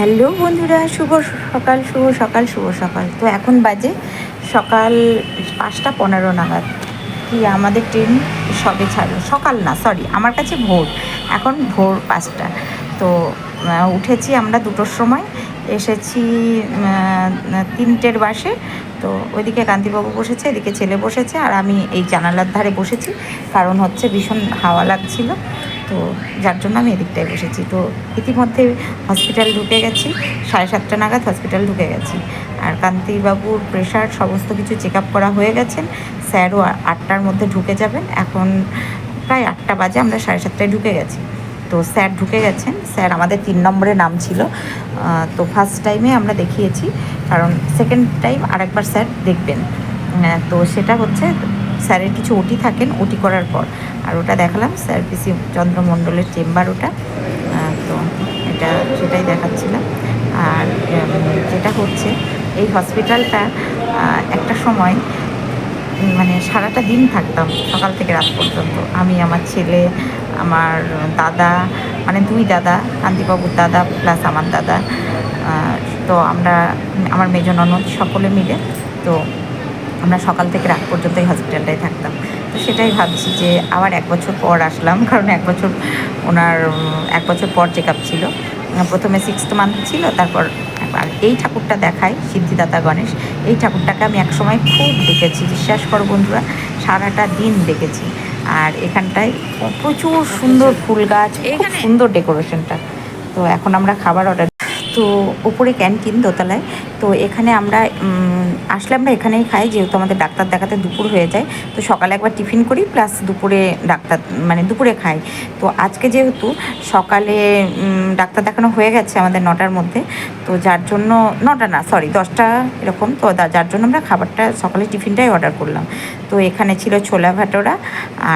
Hello বন্ধুরা, শুভ সকাল শুভ সকাল শুভ সকাল। তো এখন বাজে সকাল পাঁচটা পনেরো নাগাদ। কি আমাদের ট্রেন সবে ছাড়লো সকাল না সরি আমার কাছে ভোর। এখন ভোর পাঁচটা। তো উঠেছি আমরা দুটোর সময়। এসেছি তিনটের বাসে। তো ওইদিকে কান্তিবাবু বসেছে, এদিকে ছেলে বসেছে, আর আমি এই জানালার ধারে বসেছি। কারণ হচ্ছে ভীষণ হাওয়া লাগছিল। তো যার জন্য আমি এদিকটায় বসেছি। তো ইতিমধ্যে হসপিটাল ঢুকে গেছি, সাড়ে সাতটা নাগাদ হসপিটাল ঢুকে গেছি। আর কান্তিবাবুর প্রেশার সমস্ত কিছু চেক আপ করা হয়ে গেছেন স্যারও আটটার মধ্যে ঢুকে যাবেন। এখন প্রায় আটটা বাজে, আমরা সাড়ে সাতটায় ঢুকে গেছি। তো স্যার ঢুকে গেছেন। স্যার আমাদের তিন নম্বরে নাম ছিল। তো ফার্স্ট টাইমে আমরা দেখিয়েছি। কারণ সেকেন্ড টাইম আরেকবার স্যার দেখবেন। তো সেটা হচ্ছে স্যারের কিছু ওটি থাকেন, ওটি করার পর। আর ওটা দেখালাম, স্যার পিসি চন্দ্রমণ্ডলের চেম্বার ওটা। তো এটা সেটাই দেখাচ্ছিলাম। আর যেটা হচ্ছে, এই হসপিটালটা একটা সময় মানে সারাটা দিন থাকতাম, সকাল থেকে রাত পর্যন্ত। আমি, আমার ছেলে, আমার দাদা মানে দুই দাদা, কান্তিবাবুর দাদা প্লাস আমার দাদা। তো আমরা, আমার মেজ ননদ সকলে মিলে, তো আমরা সকাল থেকে রাত পর্যন্ত এই হসপিটালটায় থাকতাম। তো সেটাই ভাবছি যে আবার এক বছর পর আসলাম কারণ এক বছর ওনার এক বছর পর চেক আপ ছিল। প্রথমে সিক্সথ মান্থ ছিল তারপর আর এই ঠাকুরটা দেখায় সিদ্ধিদাতা গণেশ এই ঠাকুরটাকে আমি একসময় খুব দেখেছি। বিশ্বাস করো বন্ধুরা সারাটা দিন দেখেছি। আর এখানটায় প্রচুর সুন্দর ফুল গাছ খুব সুন্দর ডেকোরেশনটা তো এখন আমরা খাবার অর্ডার তো উপরে ক্যান্টিন দোতলায় তো এখানে আমরা আসলে আমরা এখানেই খাই, যেহেতু আমাদের ডাক্তার দেখাতে দুপুর হয়ে যায়। তো সকালে একবার টিফিন করি, প্লাস দুপুরে ডাক্তার মানে দুপুরে খাই। তো আজকে যেহেতু সকালে ডাক্তার দেখানো হয়ে গেছে আমাদের নটার মধ্যে, তো যার জন্য, নটা না সরি দশটা এরকম, তো যার জন্য আমরা খাবারটা, সকালে টিফিনটাই অর্ডার করলাম। তো এখানে ছিল ছোলা ভাটোরা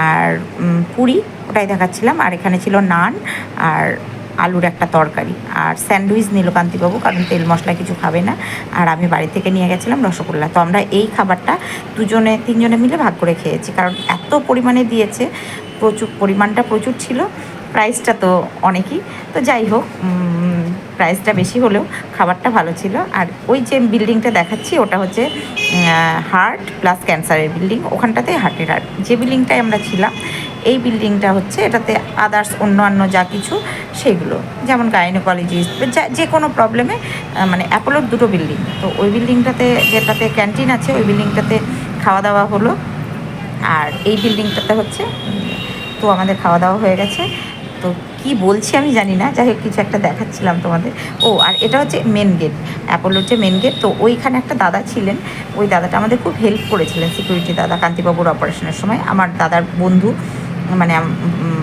আর পুরি, ওটাই দেখাচ্ছিলাম। আর এখানে ছিল নান আর আলুর একটা তরকারি। আর স্যান্ডউইচ নীলকান্তিবাবু কারণ তেল মশলা কিছু খাবে না। আর আমি বাড়ি থেকে নিয়ে গেছিলাম রসগোল্লা। তো আমরা এই খাবারটা দুজনে, তিনজনে মিলে ভাগ করে খেয়েছি। কারণ এত পরিমাণে দিয়েছে, প্রচুর, পরিমাণটা প্রচুর ছিল। প্রাইসটা তো অনেকই। তো যাই হোক প্রাইসটা বেশি হলেও খাবারটা ভালো ছিল। আর ওই যে বিল্ডিংটা দেখাচ্ছি, ওটা হচ্ছে হার্ট প্লাস ক্যান্সারের বিল্ডিং। ওখানটাতে হার্টের হার্ট। যে বিল্ডিংটায় আমরা ছিলাম এই বিল্ডিংটা হচ্ছে, এটাতে আদার্স অন্যান্য যা কিছু, সেগুলো। যেমন গাইনোকলজিস্ট যা যে কোনো প্রবলেমে মানে অ্যাপোলোর দুটো বিল্ডিং। তো ওই বিল্ডিংটাতে, যেটাতে ক্যান্টিন আছে, ওই বিল্ডিংটাতে খাওয়া দাওয়া হলো। আর এই বিল্ডিংটাতে হচ্ছে, তো আমাদের খাওয়া দাওয়া হয়ে গেছে। তো কি বলছি আমি জানি না, যাই হোক কিছু একটা দেখাচ্ছিলাম তোমাদের। ও, আর এটা হচ্ছে মেন গেট অ্যাপোলোর যে মেন গেট তো ওইখানে একটা দাদা ছিলেন, ওই দাদাটা আমাদের খুব হেল্প করেছিলেন সিকিউরিটি দাদা, কান্তিবাবুর অপারেশনের সময়। আমার দাদার বন্ধু মানে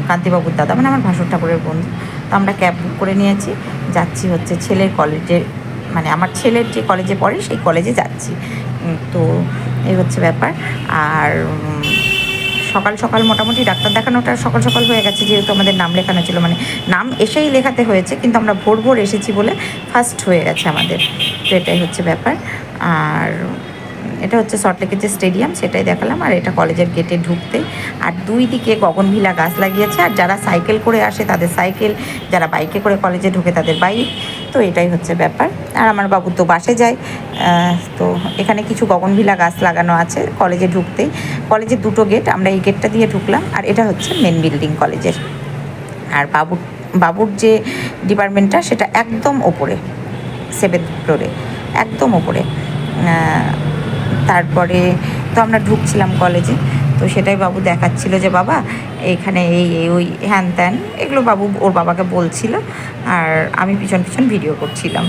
কান্তিবাবুর দাদা মানে আমার ভাসুর ঠাকুরের বন্ধু। তো আমরা ক্যাব বুক করে নিয়েছি। যাচ্ছি হচ্ছে ছেলের কলেজে মানে আমার ছেলের যে কলেজে পড়ে, সেই কলেজে যাচ্ছি। তো এই হচ্ছে ব্যাপার। আর সকাল সকাল মোটামুটি ডাক্তার দেখানোটা সকাল সকাল হয়ে গেছে, যেহেতু আমাদের নাম লেখানো ছিল। মানে নাম এসেই লেখাতে হয়েছে, কিন্তু আমরা ভোর ভোর এসেছি বলে ফার্স্ট হয়ে গেছে আমাদের। তো এটাই হচ্ছে ব্যাপার। আর এটা হচ্ছে সল্টলেকের যে স্টেডিয়াম সেটাই দেখালাম। আর এটা কলেজের গেটে ঢুকতে। আর দুই দিকে গগনভিলা গাছ লাগিয়েছে। আর যারা সাইকেল করে আসে, তাদের সাইকেল যারা বাইকে করে কলেজে ঢুকে, তাদের বাইক তো এটাই হচ্ছে ব্যাপার। আর আমার বাবু তো বাসে যায়। তো এখানে কিছু গগনভিলা গাছ লাগানো আছে কলেজে ঢুকতেই। কলেজের দুটো গেট আমরা এই গেটটা দিয়ে ঢুকলাম। আর এটা হচ্ছে মেন বিল্ডিং কলেজের। আর বাবুর বাবুর যে ডিপার্টমেন্টটা সেটা একদম ওপরে সেভেন্থ ফ্লোরে একদম ওপরে। তারপরে তো আমরা ঢুকছিলাম কলেজে তো সেটাই বাবু দেখাচ্ছিল যে, বাবা এইখানে এই এই, ওই হ্যান ত্যান, এগুলো বাবু ওর বাবাকে বলছিল আর আমি পিছন পিছন ভিডিও করছিলাম।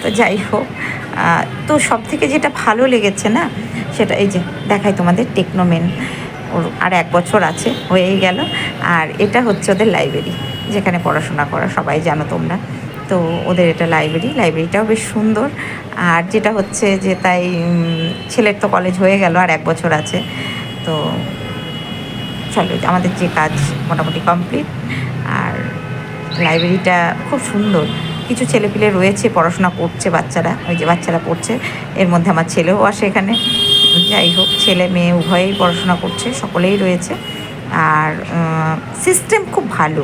তো যাই হোক তো সব থেকে যেটা ভালো লেগেছে না, সেটা এই যে দেখাই তোমাদের টেকনোমেন ওর আর এক বছর আছে, হয়েই গেল। আর এটা হচ্ছে ওদের লাইব্রেরি যেখানে পড়াশোনা করা, সবাই জানো তোমরা। তো ওদের এটা লাইব্রেরি লাইব্রেরিটাও বেশ সুন্দর। আর যেটা হচ্ছে যে তাই ছেলের তো কলেজ হয়ে গেল আর এক বছর আছে। তো চলো, আমাদের যে কাজ মোটামুটি কমপ্লিট আর লাইব্রেরিটা খুব সুন্দর। কিছু ছেলেপিলে রয়েছে, পড়াশোনা করছে বাচ্চারা, ওই যে বাচ্চারা পড়ছে। এর মধ্যে আমার ছেলেও আসে এখানে। যাই হোক, ছেলে, মেয়ে উভয়েই পড়াশোনা করছে, সকলেই রয়েছে। আর সিস্টেম খুব ভালো।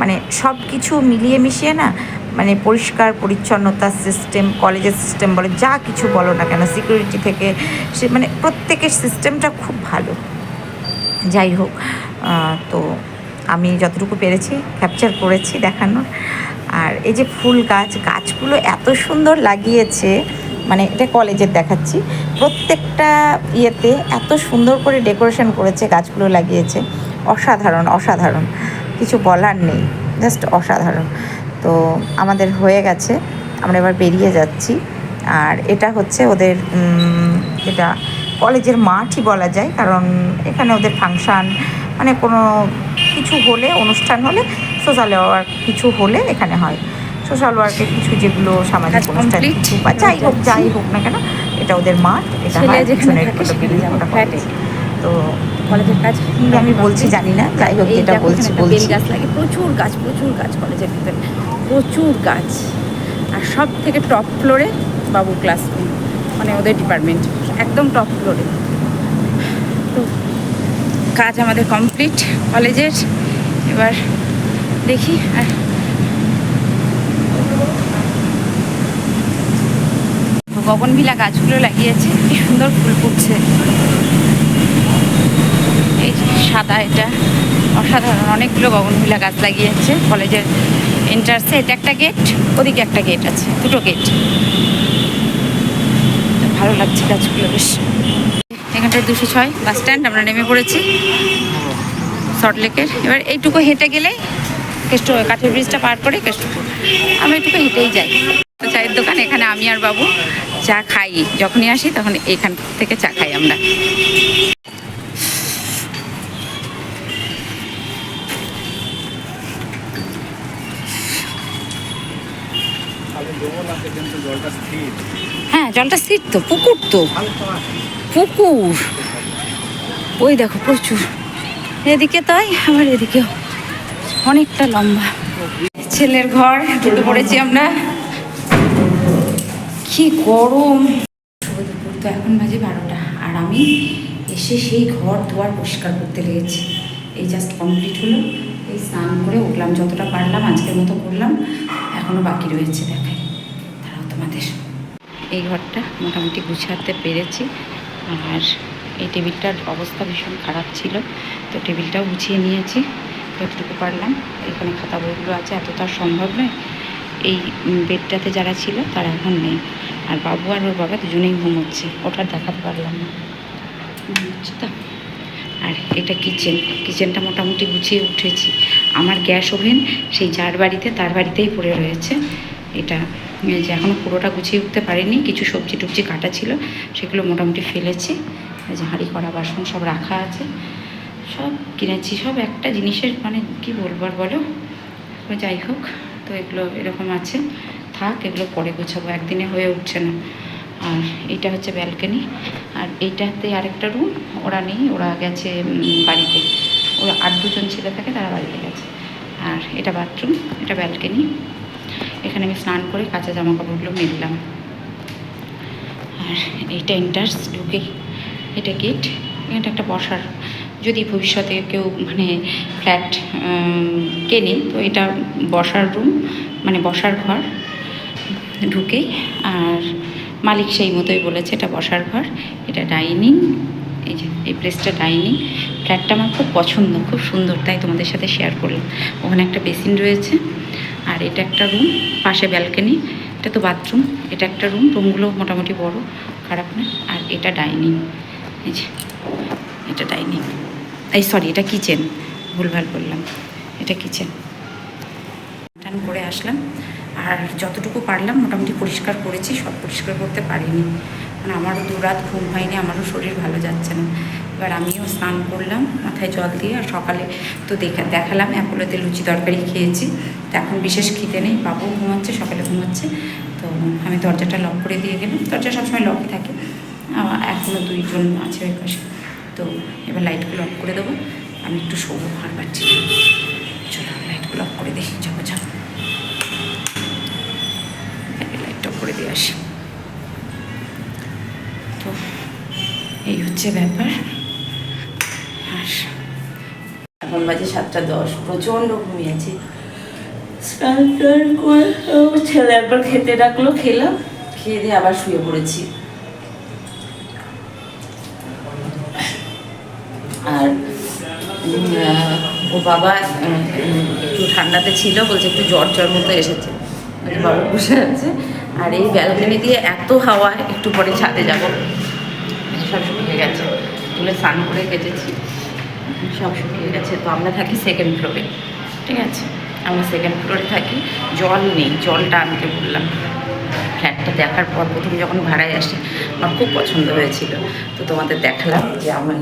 মানে সব কিছু মিলিয়ে মিশিয়ে না মানে পরিষ্কার পরিচ্ছন্নতার সিস্টেম কলেজের সিস্টেম বলে, যা কিছু বলো না কেন সিকিউরিটি থেকে সে মানে প্রত্যেকের সিস্টেমটা খুব ভালো। যাই হোক তো আমি যতটুকু পেরেছি ক্যাপচার করেছি দেখানোর। আর এই যে ফুল গাছ, গাছগুলো এত সুন্দর লাগিয়েছে মানে এটা কলেজের দেখাচ্ছি। প্রত্যেকটা ইয়েতে এত সুন্দর করে ডেকোরেশন করেছে, গাছগুলো লাগিয়েছে। অসাধারণ অসাধারণ। কিছু বলার নেই জাস্ট অসাধারণ। তো আমাদের হয়ে গেছে। আমরা এবার বেরিয়ে যাচ্ছি। আর এটা হচ্ছে ওদের এটা কলেজের মাঠই বলা যায়। কারণ এখানে ওদের ফাংশান মানে কোনো কিছু হলে অনুষ্ঠান হলে সোশ্যাল ওয়ার্ক কিছু হলে এখানে হয়। সোশ্যাল ওয়ার্কের কিছু যেগুলো সামাজিক অনুষ্ঠান বা যাই হোক যাই হোক না কেন এটা ওদের মাঠ। এটা। তো কলেজের কাজ আমি বলছি জানি না। যাই হোক এই যেটা বলছি বলছি। বেল গাছ লাগে। প্রচুর গাছ প্রচুর গাছ কলেজের ভিতরে। প্রচুর গাছ। আর সব থেকে টপ ফ্লোরে বাবু ক্লাসরুম মানে ওদের ডিপার্টমেন্ট একদম টপ ফ্লোরে তো কাজ আমাদের কমপ্লিট কলেজের এবার দেখি, আর গগনভিলা গাছগুলো লাগিয়েছে, কি সুন্দর ফুল ফুটছে। এই সাদা এটা, অসাধারণ, অনেকগুলো গগনভিলা গাছ লাগিয়েছে কলেজের এন্ট্রান্সে এটা একটা গেট ওদিকে একটা গেট আছে, দুটো গেট ভালো লাগছে গাছগুলো বেশ। এখানটায় দুশো ছয় বাস স্ট্যান্ড আমরা নেমে পড়েছি সল্টলেকের এবার এইটুকু হেঁটে গেলে কেষ্ট, কাঠের ব্রিজটা পার করে কেষ্টপুর আমি এইটুকু হেঁটেই যাই। তো চায়ের দোকান, এখানে আমি আর বাবু চা খাই। যখনই আসি তখন এখান থেকে চা খাই আমরা। হ্যাঁ জলটা স্থির তো, পুকুর তো। পুকুর। ওই দেখো, প্রচুর। এদিকে তাই আবার এদিকেও। অনেকটা লম্বা। ছেলের ঘর ঢুকে পড়েছি আমরা। কি গরম। তো এখন বাজে বারোটা, আর আমি এসে সেই ঘর দুয়ার পরিষ্কার করতে লেগেছি এই জাস্ট কমপ্লিট হলো। এই স্নান করে উঠলাম, যতটা পারলাম, আজকের মতো করলাম। এখনও বাকি রয়েছে, দেখাই। তোমাদের। এই ঘরটা মোটামুটি গুছাতে পেরেছি। আর এই টেবিলটার অবস্থা ভীষণ খারাপ ছিল। তো টেবিলটাও গুছিয়ে নিয়েছি, যতটুকু পারলাম। এখানে খাতা বইগুলো আছে, এত তো আর সম্ভব নয়। এই বেডটাতে যারা ছিল, তারা এখন নেই। আর বাবু আর ওর বাবা দুজনেই ঘুমোচ্ছে, ওটা দেখাতে পারলাম না। তো? আর এটা কিচেন। কিচেনটা মোটামুটি গুছিয়ে উঠেছি। আমার গ্যাস ওভেন সেই যার বাড়িতে, তার বাড়িতেই পড়ে রয়েছে। এটা যে এখনও পুরোটা গুছিয়ে উঠতে পারিনি, কিছু সবজি টুবজি কাটা ছিল, সেগুলো মোটামুটি ফেলেছি। যে হাঁড়ি করা বাসন সব রাখা আছে। সব কিনেছি, সব একটা জিনিসের মানে কি বলব আর বলো? যাই হোক, তো এগুলো এরকম আছে। থাক, এগুলো পরে গোছাবো, একদিনে হয়ে উঠছে না। আর এইটা হচ্ছে ব্যালকনি। আর এইটাতে আরেকটা রুম, ওরা নেই, ওরা গেছে বাড়িতে। ওরা আর দুজন ছেলে থাকে, তারা বাড়িতে গেছে। আর এটা বাথরুম, এটা ব্যালকনি। এখানে আমি স্নান করে কাঁচা জামা কাপড়গুলো মেললাম। আর এইটা এন্টার্স ঢুকে, এটা গেট এটা একটা বসার। যদি ভবিষ্যতে কেউ মানে ফ্ল্যাট কেনে, তো এটা বসার রুম মানে বসার ঘর ঢুকেই। আর মালিক সেই মতোই বলেছে, এটা বসার ঘর, এটা ডাইনিং এই যে, এই প্লেসটা ডাইনিং ফ্ল্যাটটা আমার খুব পছন্দ, খুব সুন্দর, তাই তোমাদের সাথে শেয়ার করলাম। ওখানে একটা বেসিন রয়েছে। আর এটা একটা রুম পাশে ব্যালকনি এটা তো বাথরুম এটা একটা রুম রুমগুলো মোটামুটি বড়, খারাপ না। আর এটা ডাইনিং এই যে, এটা ডাইনিং এই সরি এটা কিচেন ভুলভাল বললাম, এটা কিচেন টান করে আসলাম, আর যতটুকু পারলাম মোটামুটি পরিষ্কার করেছি, সব পরিষ্কার করতে পারিনি। মানে আমারও দু রাত ঘুম হয়নি, আমারও শরীর ভালো যাচ্ছে না। এবার আমিও স্নান করলাম, মাথায় জল দিয়ে আর সকালে তো দেখা, দেখালাম অ্যাপোলোতে লুচি তরকারি খেয়েছি। তো এখন বিশেষ খিদে নেই, বাবু ঘুমাচ্ছে, সকালে ঘুমাচ্ছে। তো আমি দরজাটা লক করে দিয়ে গেলাম। দরজা সবসময় লকই থাকে। এখনও দুইজন আছে ওই পাশে। তো এবার লাইটগুলো অফ করে দেবো। আমি একটু শোবো আর পাচ্ছি চলো লাইটগুলো অফ করে দেখি, যাব যাব। লাইটটা করে দিয়ে আসি। তো এই হচ্ছে ব্যাপার। বাজে সাতটা দশ প্রচণ্ড ঘুমিয়েছি। স্নান টান করে ছেলে একবার খেতে ডাকলো খেলাম। খেয়ে দিয়ে আবার শুয়ে পড়েছি। আর ও বাবা একটু ঠান্ডাতে ছিল বলছে একটু জ্বর জ্বর মতো এসেছে। বাবা বসে আছে। আর এই ব্যালকনি দিয়ে এত হাওয়া একটু পরে ছাদে যাব। সব শুকিয়ে গেছে। তুলে স্নান করে কেটেছি। সব শুকিয়ে গেছে। তো আমরা থাকি সেকেন্ড ফ্লোরে ঠিক আছে? আমরা সেকেন্ড ফ্লোরে থাকি। জল নেই, জলটা আনতে বললাম ফ্ল্যাটটা দেখার পর প্রথম যখন ভাড়ায় আসি, আমার খুব পছন্দ হয়েছিল। তো তোমাদের দেখালাম যে আমি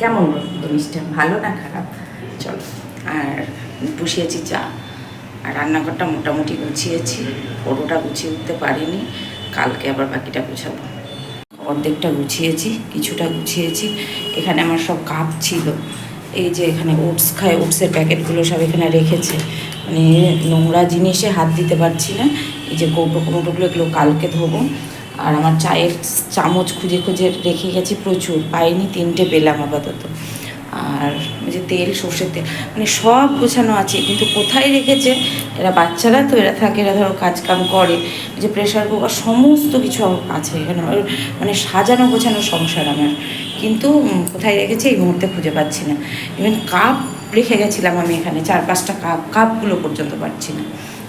কেমন জিনিসটা, ভালো না খারাপ? চলো, আর বসিয়েছি চা। আর রান্নাঘরটা মোটামুটি গুছিয়েছি। পুরোটা গুছিয়ে উঠতে পারিনি। কালকে আবার বাকিটা গুছাবো। অর্ধেকটা গুছিয়েছি, কিছুটা গুছিয়েছি। এখানে আমার সব কাপ ছিল। এই যে এখানে ওটস খায়, ওটসের প্যাকেটগুলো সব এখানে রেখেছে। মানে নোংরা জিনিসে হাত দিতে পারছি না। এই যে কৌটো কৌটোগুলো এগুলো কালকে ধোবো। আর আমার চায়ের চামচ খুঁজে খুঁজে রেখে গেছি প্রচুর। পাইনি, তিনটে পেলাম আপাতত। আর ওই যে তেল, সর্ষের তেল মানে সব গোছানো আছে। কিন্তু কোথায় রেখেছে? এরা বাচ্চারা তো, এরা থাকে, এরা ধরো কাজ কাম করে যে প্রেশার কুকার সমস্ত কিছু আছে এখানে। মানে সাজানো, গোছানো সংসার আমার। কিন্তু কোথায় রেখেছে এই মুহূর্তে খুঁজে পাচ্ছি না। ইভেন কাপ রেখে গেছিলাম আমি এখানে, চার পাঁচটা কাপ কাপগুলো পর্যন্ত পাচ্ছি না।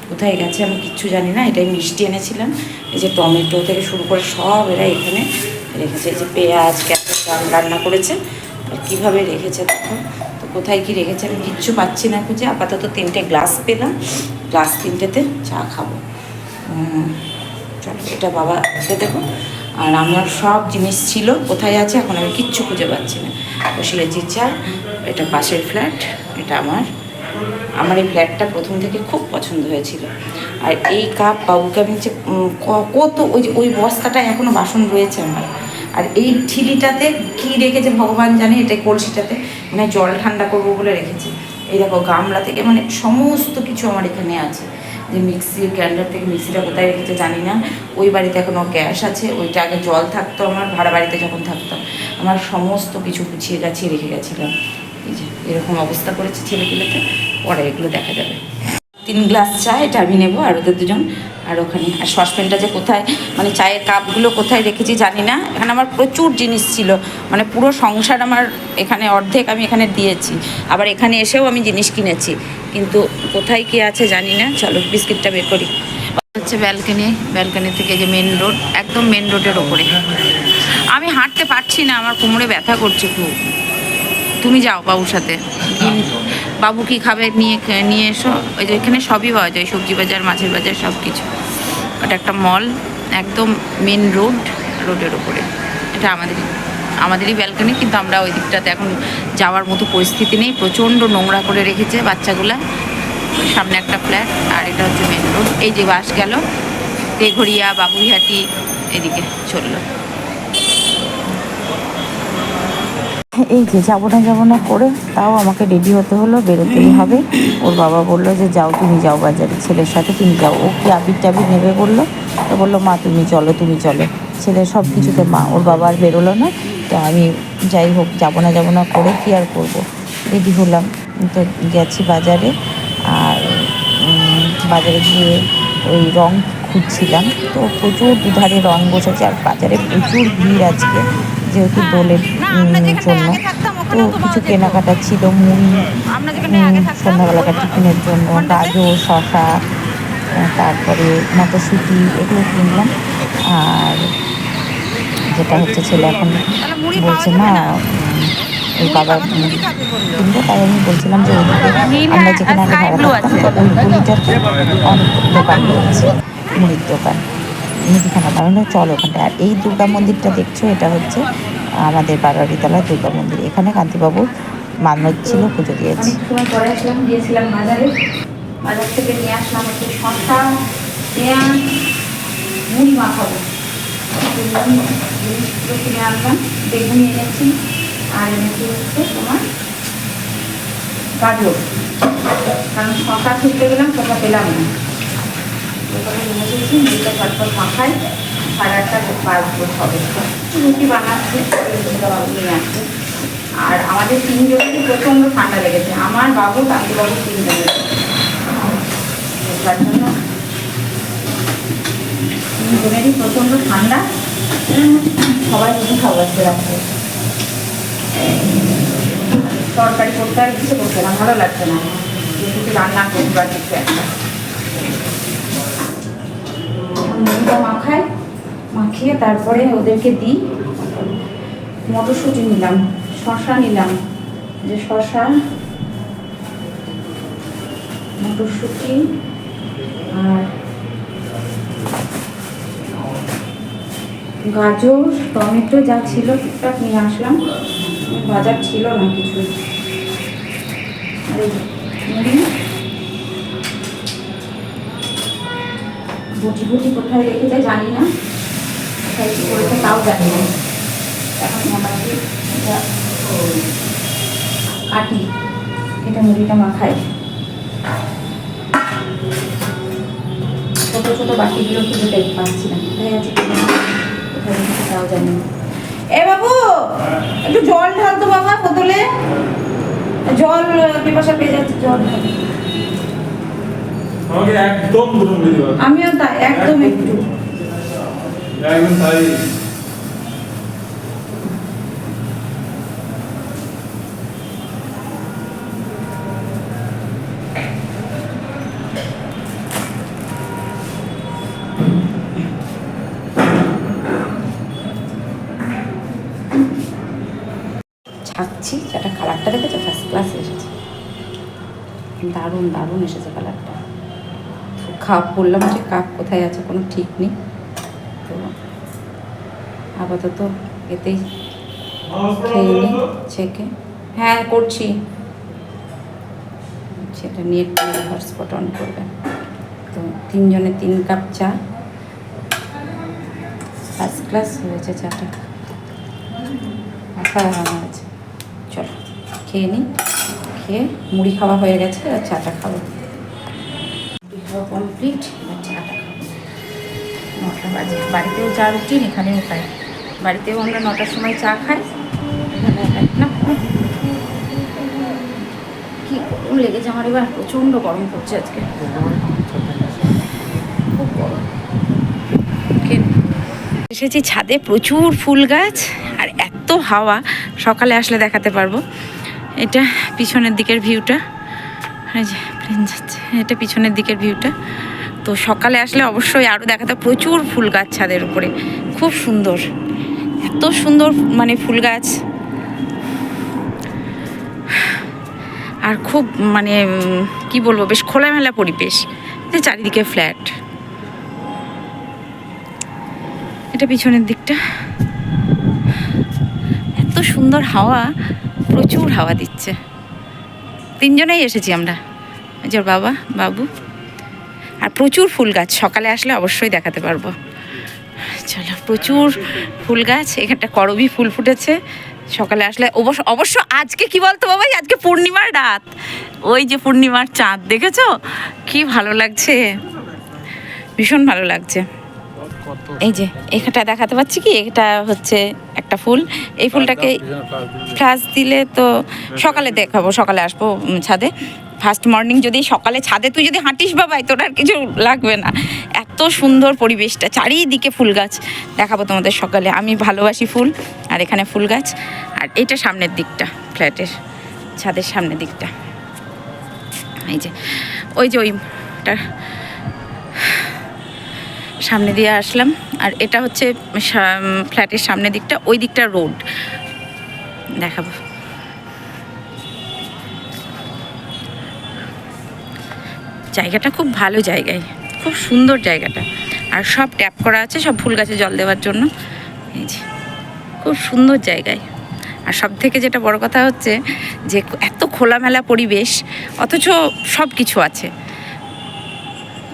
কোথায় গেছে আমি কিচ্ছু জানি না। এটাই মিষ্টি এনেছিলাম। এই যে টমেটো থেকে শুরু করে সব এরা এখানে রেখেছে। যে পেঁয়াজ, ক্যাপসিকাম রান্না করেছে। কীভাবে রেখেছে দেখো। তো কোথায় কি রেখেছে আমি কিচ্ছু পাচ্ছি না খুঁজে। আপাতত তিনটে গ্লাস পেলাম। গ্লাস তিনটেতে চা খাব। চলো, এটা বাবা বাবাকে দেবো আর আমার সব জিনিস ছিল, কোথায় আছে এখন আমি কিচ্ছু খুঁজে পাচ্ছি না। বসিয়েছি চা, এটা পাশের ফ্ল্যাট, এটা আমার। আমার এই ফ্ল্যাটটা প্রথম থেকে খুব পছন্দ হয়েছিল। আর এই কাপ বাবুকে আমি যে কত ওই ওই বস্তাটা এখনও বাসন রয়েছে আমার। আর এই ঠিলিটাতে কি রেখেছে ভগবান জানে, এটা কলসিটাতে? মানে জল ঠান্ডা করব বলে রেখেছে। এই দেখো গামলা থেকে মানে সমস্ত কিছু আমার এখানে আছে। যে মিক্সির গ্রাইন্ডার থেকে মিক্সিটা কোথায় রেখেছে জানি না। ওই বাড়িতে এখনও গ্যাস আছে, ওইটা আগে জল থাকতো আমার, ভাড়া বাড়িতে যখন থাকতাম। আমার সমস্ত কিছু গুছিয়ে গাছিয়ে রেখে গেছিলাম। এই যে, এরকম অবস্থা করেছে ছেলেপিলেতে, পরে এগুলো দেখা যাবে। তিন গ্লাস চা, এটা আমি নেব, আর ওদের দুজন, আর ওখানে, আর সসপ্যানটা যে কোথায় মানে চায়ের কাপগুলো কোথায় রেখেছি জানি না। এখানে আমার প্রচুর জিনিস ছিল মানে পুরো সংসার আমার এখানে অর্ধেক আমি এখানে দিয়েছি। আবার এখানে এসেও আমি জিনিস কিনেছি, কিন্তু কোথায় কি আছে জানি না। চলো, বিস্কিটটা বের করি। হচ্ছে ব্যালকনি ব্যালকনি থেকে যে মেন রোড একদম মেন রোডের ওপরে। আমি হাঁটতে পারছি না, আমার কোমরে ব্যথা করছে খুব। তুমি যাও বাবুর সাথে। বাবু কি খাবে নিয়ে নিয়ে এসো। ওই যে এখানে সবই পাওয়া যায়, সবজি বাজার, মাছের বাজার সব কিছু ওটা একটা মল একদম মেন রোড রোডের ওপরে এটা আমাদের, আমাদেরই ব্যালকনি কিন্তু আমরা ওই দিকটাতে এখন যাওয়ার মতো পরিস্থিতি নেই। প্রচণ্ড নোংরা করে রেখেছে বাচ্চাগুলা। সামনে একটা ফ্ল্যাট আর এটা হচ্ছে মেন রোড এই যে বাস গেল তেঘরিয়া বাবুইহাটি, এদিকে চলল। এই যে যাব না যাব না করে তাও আমাকে রেডি হতে হলো, বেরোতেই হবে। ওর বাবা বলল যে, যাও, তুমি যাও বাজারে। ছেলের সাথে তুমি যাও। ও কি আবির টাবির নেবে বলল? তো বলল, মা, তুমি চলো তুমি চলো। ছেলের সব কিছুতে মা, ওর বাবা আর বেরোলো না। তো আমি যাই হোক যাব না যাব না করে কি আর করব? রেডি হলাম। তো গেছি বাজারে আর বাজারে গিয়ে ওই রং খুঁজছিলাম। তো প্রচুর দুধারে রং বসেছে আর বাজারে প্রচুর ভিড় আজকে। যেহেতু দোলের জন্য তো কিছু কেনাকাটা ছিল মুড়ি সন্ধ্যাবেলাকার টিফিনের জন্য গাজর শশা তারপরে মটরশুঁটি এগুলো কিনলাম। আর যেটা হচ্ছে ছেলে এখন বলছে না ওই বাবা কিনবো? তাই আমি বলছিলাম যে আমরা যেখানে আগে ভাড়া থাকতাম ওই গলিটাতে অনেক দোকান রয়েছে মুড়ির দোকান। মুদিখানা বানানো? চল ওখানটা। আর এই দুর্গা মন্দিরটা দেখছ? এটা হচ্ছে আমাদের বারোয়ারিতলার দুর্গা মন্দির। এখানে কান্তিবাবুর মানত ছিল পুজো দিয়েছি। গিয়েছিলাম বাজারে। বাজার থেকে আর এনেছি হচ্ছে তোমার গাজর। কারণ শসা খুঁজতে গেলাম, শসা পেলাম না। দোকানে নিয়ে হবে রুটি বানাচ্ছে রুটিটা নিয়ে আসছে আর আমাদের তিনজনেরই প্রচণ্ড ঠান্ডা লেগেছে আমার বাবু কান্তি বাবু তিনজনের তার জন্য তিনজনেরই প্রচণ্ড ঠান্ডা সবাই শুধু খাওয়াচ্ছে রাখছে তরকারি করতে আর ইচ্ছে করছে না, ভালো লাগছে না। কিছু রান্না করব বা কিছু একটা। মুড়িটা মাখাই মাখিয়ে তারপরে ওদেরকে দিই। মটরশুঁটি নিলাম শশা নিলাম। যে শশা মটরশুঁটি আর গাজর, টমেটো যা ছিল টুকটাক নিয়ে আসলাম। বাজার ছিল না কিছু আর মুড়ি বুটি বুটি কোথায় রেখেছে জানি না। কোথায় কি করেছে তাও জানি না। এখন মোটামুটি এটা কাটি, এটা মুড়িটা মাখাই। ছোটো ছোটো বাকিগুলো খুঁজে পেয়ে পাচ্ছি না। কোথায় আছে কোথায় রেখেছে তাও জানি না। এ বাবু, একটু জল ঢাল তো বাবা, বোতলে। জল, পিপাসা পেয়ে যাচ্ছে, জল ঢাল। আমাকে একদম গরম দিয়ে দিবা আমিও তাই একদম একটু। একদম তাই। ছাকছি সেটা কালারটা দেখেছ? ফার্স্ট ক্লাস এসেছে। দারুণ দারুণ এসেছে কাপ বললাম যে কাপ কোথায় আছে কোনো ঠিক নেই। তো আপাতত এতেই খেয়ে নিই, ছেঁকে। হ্যাঁ করছি। সেটা নেট হটস্পট অন করবেন। তো তিনজনে তিন কাপ চা। ফার্স্ট ক্লাস হয়েছে চাটা। অসাধারণ হয়েছে চলো, খেয়ে নিই। খেয়ে মুড়ি খাওয়া হয়ে গেছে, আর চাটা খাব। কমপ্লিট এবার চাটা নটা বাজে। বাড়িতেও চা রুটিন, এখানেও খাই বাড়িতেও আমরা নটার সময় চা খাই। না কি গরম লেগেছে আমার এবার, প্রচণ্ড গরম পড়ছে আজকে। খুব গরম। এসেছি ছাদে, প্রচুর ফুল গাছ, আর এত হাওয়া, সকালে আসলে দেখাতে পারব। এটা পিছনের দিকের ভিউটা। এটা পিছনের দিকের ভিউটা। তো সকালে আসলে অবশ্যই আরও দেখাতে প্রচুর ফুল গাছ ছাদের উপরে। খুব সুন্দর। এত সুন্দর মানে ফুল গাছ। আর খুব মানে কি বলব, বেশ খোলামেলা পরিবেশ। চারিদিকে ফ্ল্যাট। এটা পিছনের দিকটা। এত সুন্দর হাওয়া, প্রচুর হাওয়া দিচ্ছে। তিনজনেই এসেছি আমরা। যে বাবা, বাবু। আর প্রচুর ফুল গাছ। সকালে আসলে অবশ্যই দেখাতে পারব। চলো প্রচুর ফুল গাছ এখানটা করবি ফুল ফুটেছে। সকালে আসলে অবশ্য অবশ্য আজকে কি বলতো বাবাই আজকে পূর্ণিমার রাত। ওই যে পূর্ণিমার চাঁদ দেখেছ? কি ভালো লাগছে। ভীষণ ভালো লাগছে। এই যে এখানটা দেখাতে পাচ্ছি কি? এটা হচ্ছে একটা ফুল। এই ফুলটাকে ফ্লাস দিলে তো সকালে দেখাবো সকালে আসব ছাদে। ফার্স্ট মর্নিং যদি সকালে ছাদে তুই যদি হাঁটিস বাবাই তোর আর কিছু লাগবে না। এত সুন্দর পরিবেশটা, চারিদিকে ফুল গাছ। দেখাবো তোমাদের সকালে। আমি ভালোবাসি ফুল, আর এখানে ফুল গাছ। আর এটা সামনের দিকটা, ফ্ল্যাটের, ছাদের সামনের দিকটা। এই যে, ওই যে ওইটা। সামনে দিয়ে আসলাম, আর এটা হচ্ছে ফ্ল্যাটের সামনের দিকটা, ওই দিকটা রোড। দেখাবো। জায়গাটা খুব ভালো জায়গায়। খুব সুন্দর জায়গাটা। আর সব ট্যাপ করা আছে, সব ফুল গাছে জল দেওয়ার জন্য। এই যে, খুব সুন্দর জায়গায়। আর সব থেকে যেটা বড় কথা হচ্ছে যে, এত খোলামেলা পরিবেশ, অথচ সব কিছু আছে।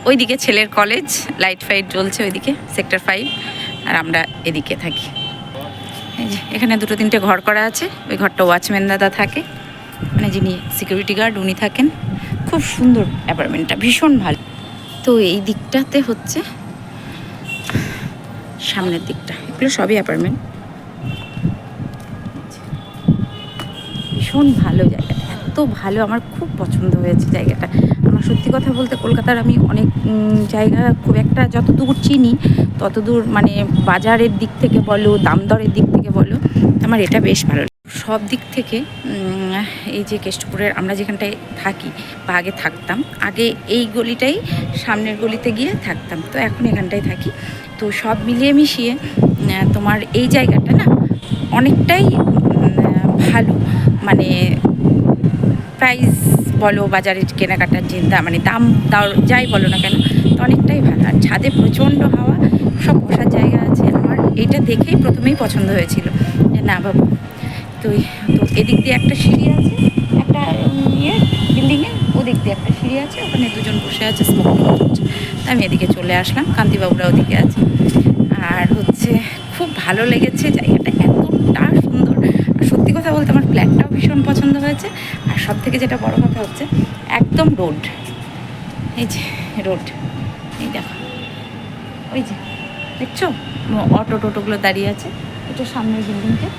ওইদিকে ছেলের কলেজ, লাইট ফাইট জ্বলছে ওইদিকে, সেক্টর ফাইভ, আর আমরা এদিকে থাকি। এই যে, এখানে দুটো তিনটে ঘর করা আছে। ওই ঘরটা ওয়াচম্যান দাদা থাকে মানে যিনি সিকিউরিটি গার্ড উনি থাকেন। খুব সুন্দর অ্যাপার্টমেন্টটা, ভীষণ ভালো তো এই দিকটাতে হচ্ছে সামনের দিকটা, এগুলো সবই অ্যাপার্টমেন্ট ভীষণ ভালো জায়গাটা, এত ভালো, আমার খুব পছন্দ হয়েছে জায়গাটা আমার সত্যি কথা বলতে কলকাতার আমি অনেক জায়গা খুব একটা যত দূর চিনি তত দূর মানে বাজারের দিক থেকে বলো দাম দরের দিক থেকে বলো, আমার এটা বেশ ভালো। সব দিক থেকে এই যে কেষ্টপুরের আমরা যেখানটায় থাকি, বা আগে থাকতাম, আগে এই গলিটাই সামনের গলিতে গিয়ে থাকতাম। তো এখন এখানটায় থাকি। তো সব মিলিয়ে মিশিয়ে তোমার এই জায়গাটা না অনেকটাই ভালো। মানে প্রাইস বলো বাজারের কেনাকাটার চিন্তা মানে দাম যাই বলো না কেন, তো অনেকটাই ভালো। আর ছাদে প্রচণ্ড হাওয়া, সব বসার জায়গা আছে। আমার এটা দেখেই প্রথমেই পছন্দ হয়েছিল যে, না বাবু তো এদিক দিয়ে একটা সিঁড়ি আছে, একটা ইয়ে বিল্ডিংয়ে ওদিক দিয়ে একটা সিঁড়ি আছে, ওখানে দুজন বসে আছে স্মোক করছে তা আমি এদিকে চলে আসলাম, কান্তিবাবুরা ওদিকে আছে। আর হচ্ছে, খুব ভালো লেগেছে জায়গাটা এতটা সুন্দর। সত্যি কথা বলতে আমার ফ্ল্যাটটাও ভীষণ পছন্দ হয়েছে। আর সব থেকে যেটা বড় কথা হচ্ছে, একদম রোড এই যে রোড এই দেখো। ওই যে, দেখছ? অটো টোটোগুলো দাঁড়িয়ে আছে। এটা সামনের বিল্ডিংটা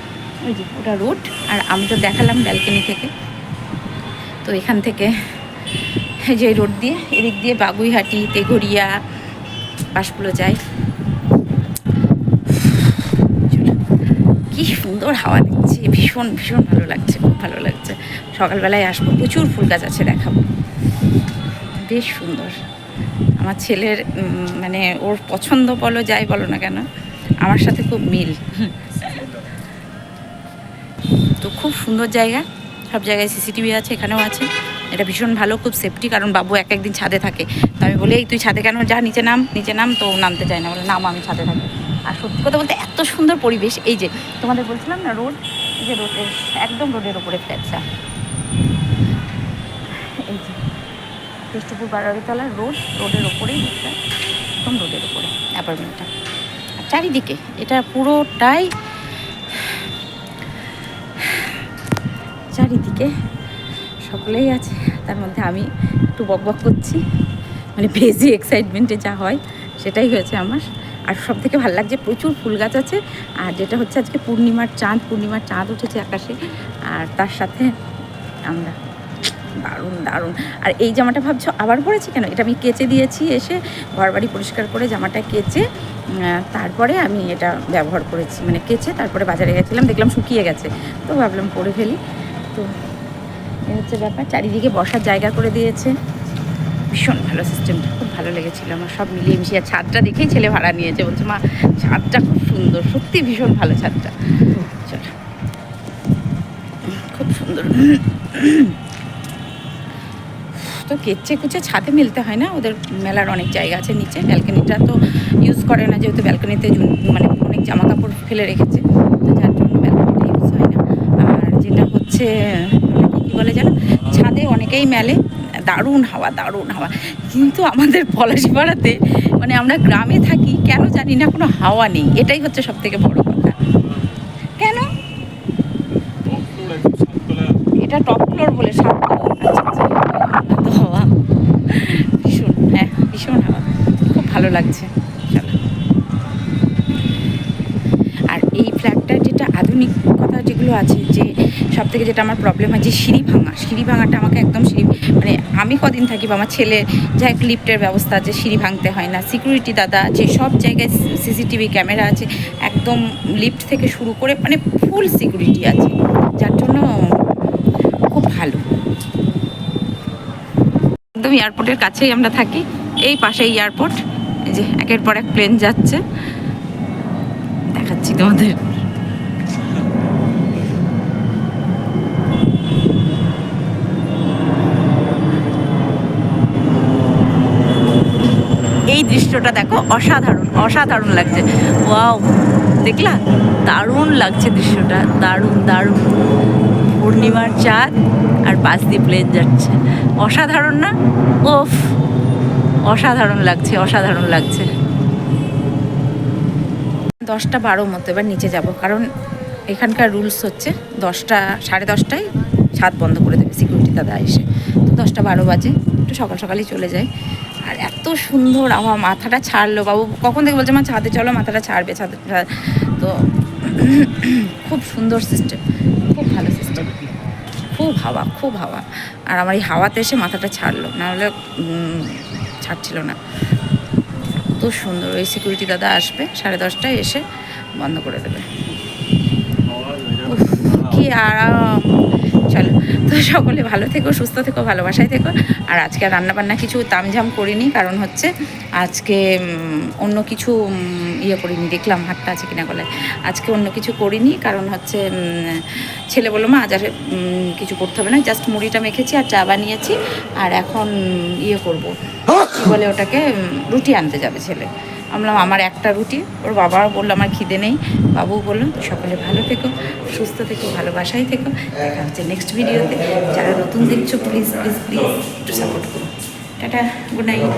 ওই যে, ওটা রোড আর আমি তো দেখালাম ব্যালকনি থেকে। তো এখান থেকে যে রোড দিয়ে, এদিক দিয়ে বাগুইহাটি, তেঘরিয়া বাসগুলো যায়। কি সুন্দর হাওয়া দিচ্ছে, ভীষণ ভীষণ ভালো লাগছে, খুব ভালো লাগছে। সকালবেলায় আসব, প্রচুর ফুল গাছ আছে দেখাবো। বেশ সুন্দর। আমার ছেলের মানে ওর পছন্দ বলো, যাই বলো না কেন, আমার সাথে খুব মিল। তো খুব সুন্দর জায়গা। সব জায়গায় সিসিটিভি আছে, এখানেও আছে। এটা ভীষণ ভালো, খুব সেফটি কারণ বাবু এক একদিন ছাদে থাকে। তো আমি বলি, এই তুই ছাদে কেন যা, নিচে নাম নিচে নাম। তো নামতে চায় না, বলে, নাম, আমি ছাদে থাকি। আর সত্যি কথা বলতে এত সুন্দর পরিবেশ, এই যে, তোমাদের বলছিলাম না, রোড, এই যে রোডের, একদম রোডের ওপরে ফ্ল্যাটটা এই যে কেষ্টপুর বারাড়িতলার রোড, রোডের ওপরেই একদম রোডের ওপরে, অ্যাপার্টমেন্টটা। চারিদিকে, এটা পুরোটাই চারিদিকে সকলেই আছে। তার মধ্যে আমি একটু বক বক করছি। মানে বেশি এক্সাইটমেন্টে যা হয়, সেটাই হয়েছে আমার। আর সব থেকে ভালো লাগছে, প্রচুর ফুল গাছ আছে। আর যেটা হচ্ছে আজকে পূর্ণিমার চাঁদ পূর্ণিমার চাঁদ উঠেছে আকাশে। আর তার সাথে আমরা দারুণ দারুণ। আর এই জামাটা ভাবছ আবার পরেছি কেন? এটা আমি কেচে দিয়েছি এসে ঘর বাড়ি পরিষ্কার করে জামাটা কেচে তারপরে আমি এটা ব্যবহার করেছি। মানে কেচে তারপরে বাজারে গেছিলাম, দেখলাম শুকিয়ে গেছে। তো ভাবলাম পরে ফেলি। তো এই হচ্ছে ব্যাপার। চারিদিকে বসার জায়গা করে দিয়েছে। ভীষণ ভালো সিস্টেমটা খুব ভালো লেগেছিলো আমার সব মিলিয়ে মিশিয়ে। ছাদটা দেখেই ছেলে ভাড়া নিয়েছে, বলছে, মা, ছাদটা খুব সুন্দর, সত্যি ভীষণ ভালো ছাদটা। চলো। খুব সুন্দর। তো কেচে কুচে ছাদে মেলতে হয় না? ওদের মেলার অনেক জায়গা আছে নিচে, ব্যালকনিটা তো ইউজ করে না, যেহেতু ব্যালকনিতে মানে অনেক জামা কাপড় ফেলে রেখেছে তো যার জন্য ব্যালকনিটা ইউজ হয় না আর যেটা হচ্ছে কি কী বলে যেন, ছাদে অনেকেই মেলে। দারুণ হাওয়া দারুণ হাওয়া। কিন্তু আমাদের পলাশিপাড়াতে মানে আমরা গ্রামে থাকি, কেন জানি না কোনো হাওয়া নেই। এটাই হচ্ছে সব থেকে বড় কথা। কেন? এটা টপ ফ্লোর বলে, সাত আচ্ছা আচ্ছা। হাওয়া। ভীষণ হ্যাঁ ভীষণ হাওয়া। খুব ভালো লাগছে চলো আর এই ফ্ল্যাটটার যেটা আধুনিকতা যেগুলো আছে যে সব থেকে যেটা আমার প্রবলেম হয় যে সিঁড়ি ভাঙা। সিঁড়ি ভাঙাটা আমাকে একদম সিঁড়ি মানে আমি কদিন থাকি বা আমার ছেলে যা এক লিফটের ব্যবস্থা আছে, সিঁড়ি ভাঙতে হয় না। সিকিউরিটি দাদা আছে, সব জায়গায় সিসিটিভি ক্যামেরা আছে, একদম লিফট থেকে শুরু করে মানে ফুল সিকিউরিটি আছে। যার জন্য খুব ভালো। একদম এয়ারপোর্টের কাছেই আমরা থাকি, এই পাশেই এয়ারপোর্ট এই যে একের পর এক প্লেন যাচ্ছে। দেখাচ্ছি তোমাদের এই দৃশ্যটা দেখো, অসাধারণ অসাধারণ লাগছে। ওয়াও, দেখলা? দারুণ লাগছে দৃশ্যটা, দারুণ দারুণ। পূর্ণিমার চাঁদ আর পাশ দিয়ে প্লেন যাচ্ছে। অসাধারণ না? ওফ, অসাধারণ লাগছে অসাধারণ লাগছে। দশটা বারো মতো, এবার নিচে যাব, কারণ এখানকার রুলস হচ্ছে দশটা, সাড়ে দশটায় ছাদ বন্ধ করে দেবে সিকিউরিটি দাদা এসে। তো দশটা বারো বাজে, একটু সকাল সকালই চলে যায়। আর এত সুন্দর আমার মাথাটা ছাড়লো। বাবু কখন থেকে বলছে আমার ছাদে চলো মাথাটা ছাড়বে ছাদে তো খুব সুন্দর সিস্টেম খুব ভালো সিস্টেম খুব হাওয়া খুব হাওয়া। আর আমার এই হাওয়াতে এসে মাথাটা ছাড়লো নাহলে উম, ছাড়ছিল না। এত সুন্দর ওই সিকিউরিটি দাদা আসবে সাড়ে দশটায় এসে বন্ধ করে দেবে। কি আরাম। চলো। তো সকলে ভালো থেকো সুস্থ থেকো ভালোবাসায় থেকো। আর আজকে আর রান্নাবান্না কিছু তামঝাম করিনি কারণ হচ্ছে আজকে অন্য কিছু ইয়ে করিনি দেখলাম হাতটা আছে কিনা গলায়। আজকে অন্য কিছু করিনি কারণ হচ্ছে ছেলে বলল মা আজ আর কিছু করতে হবে না জাস্ট মুড়িটা মেখেছি আর চা বানিয়েছি আর এখন ইয়ে করব। কি বলে ওটাকে রুটি আনতে যাবে ছেলে। বললাম, আমার একটা রুটি। ওর বাবা বলল, আমার খিদে নেই। বাবু বলল, সকলে ভালো থেকো, সুস্থ থেকো ভালোবাসাই থেকো। দেখা হচ্ছে নেক্সট ভিডিওতে যারা নতুন দেখছ প্লিজ প্লিজ প্লিজ একটু সাপোর্ট করো। Tata good night